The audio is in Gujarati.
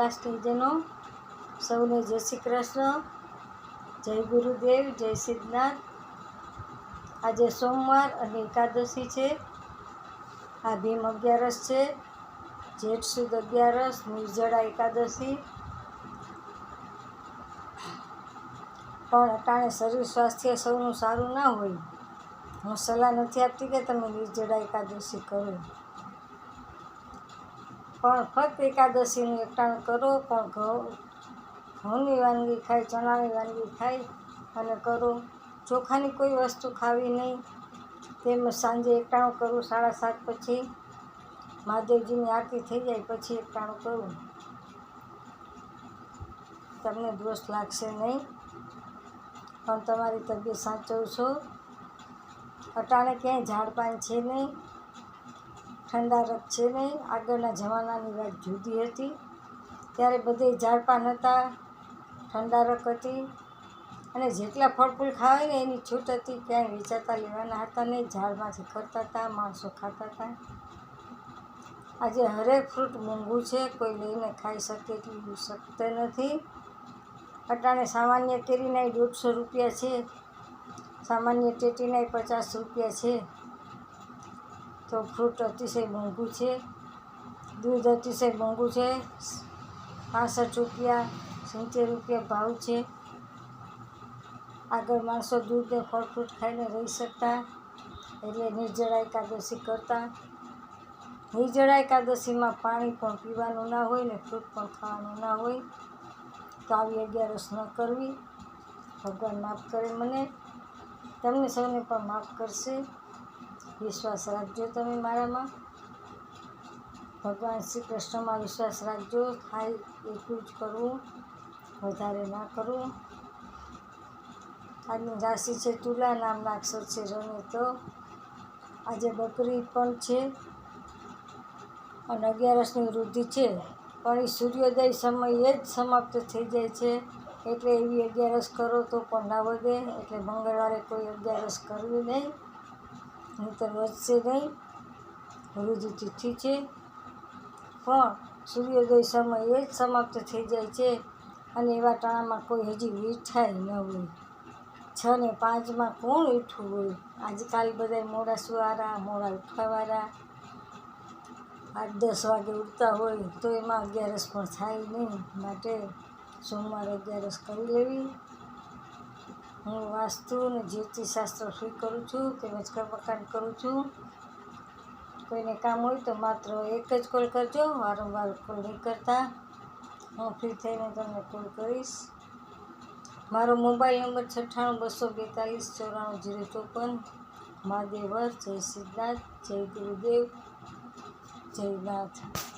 વાલા સ્ટેજનો સૌને જય શ્રી કૃષ્ણ. જય ગુરુદેવ, જય સિદ્ધનાથ. આજે સોમવાર અને એકાદશી છે. આ ભીમ અગિયારસ છે. જેઠ સુદ અગિયારસ, નિર્જળા એકાદશી. પણ અટાણે શરીર સ્વાસ્થ્ય સૌનું સારું ના હોય. હું સલાહ નથી આપતી કે તમે નિર્જળા એકાદશી કરો. ફક્ત એકાદશીનું એકટાણું કરો, પણ ઘઉં, ઘઉંની વાનગી ખાય ચણાની વાનગી ખાય અને કરો. ચોખાની કોઈ વસ્તુ ખાવી નહીં. તેમજ સાંજે એકટાણું કરવું સાડા સાત પછી મહાદેવજીની આરતી થઈ જાય, પછી એકટાણું કરવું તમને દોષ લાગશે નહીં, પણ તમારી તબિયત સાચવશો અટાણે ક્યાંય ઝાડપાન છે નહીં. ઠંડારક છે નહીં આગળના જમાનાની વાત જુદી હતી. ત્યારે બધે ઝાડપાન હતા ઠંડારક હતી અને જેટલા ફળ ફૂલ ખાવાય ને એની છૂટ હતી ક્યાંય વેચાતા લેવાના હતા નહીં ઝાડમાંથી ખરતા હતા, માણસો ખાતા હતા. આજે હરેક ફ્રૂટ મોંઘું છે, કોઈ લઈને ખાઈ શકે એટલું શકતે નથી. અટાણે સામાન્ય કેરીના દોઢસો રૂપિયા છે, સામાન્ય ટેટીના પચાસ રૂપિયા છે. તો ફ્રૂટ અતિશય મોંઘું છે. દૂધ અતિશય મોંઘું છે. પાસઠ રૂપિયા, સિત્તેર રૂપિયા ભાવ છે. આગળ માણસો દૂધને ફળ ફ્રૂટ ખાઈને રહી શકતા એટલે નિર્જળા એકાદશી કરતા. નિર્જળા એકાદશીમાં પાણી પણ પીવાનું ના હોય ને ફ્રૂટ પણ ખાવાનું ના હોય. તો આવી અગિયારસ ન કરવી. ભગવાન માફ કરે મને. તમને સૌને પણ માફ કરશે. વિશ્વાસ રાખજો તમે મારામાં. ભગવાન શ્રી કૃષ્ણમાં વિશ્વાસ રાખજો. થાય એટલું જ કરવું, વધારે ના કરવું. આજની રાશિ છે, તુલા નામના અક્ષર છે, રમે તો. આજે બકરી પણ છે અને અગિયારસની વૃદ્ધિ છે, પણ એ સૂર્યોદય સમયે જ સમાપ્ત થઈ જાય છે. એટલે એવી અગિયારસ કરો તો પણ ના વધે, એટલે મંગળવારે કોઈ અગિયારસ કરવી નહીં. નહીંતર વધશે નહીં વૃદ્ધ તિથિ છે. પણ સૂર્યોદય સમયે જ સમાપ્ત થઈ જાય છે અને એવા ટાણામાં કોઈ હજી વીઠાય ન હોય. છ ને પાંચમાં કોણ ઉઠવું હોય? આજકાલ બધા મોડા સુવાળા મોડા ઉઠવાવાળા. આઠ દસ વાગે ઉઠતા હોય તો એમાં અગિયારસ પણ થાય નહીં. માટે સોમવારે અગિયારસ કરી લેવી. હું વાસ્તુ અને જ્યોતિષશાસ્ત્ર ફ્રી કરું છું તેમજ કર્મકાંડ કરું છું. કોઈને કામ હોય તો માત્ર એક જ કોલ કરજો. વારંવાર કોલ નહીં કરતા. હું ફ્રી થઈને તમને કોલ કરીશ. મારો મોબાઈલ નંબર છઠ્ઠાણું, બસો બેતાલીસ, ચોરાણું, જીરો ચોપન. મહાદેવર જય સિદ્ધાર્થ જય ગુરુદેવ, જય નાથ.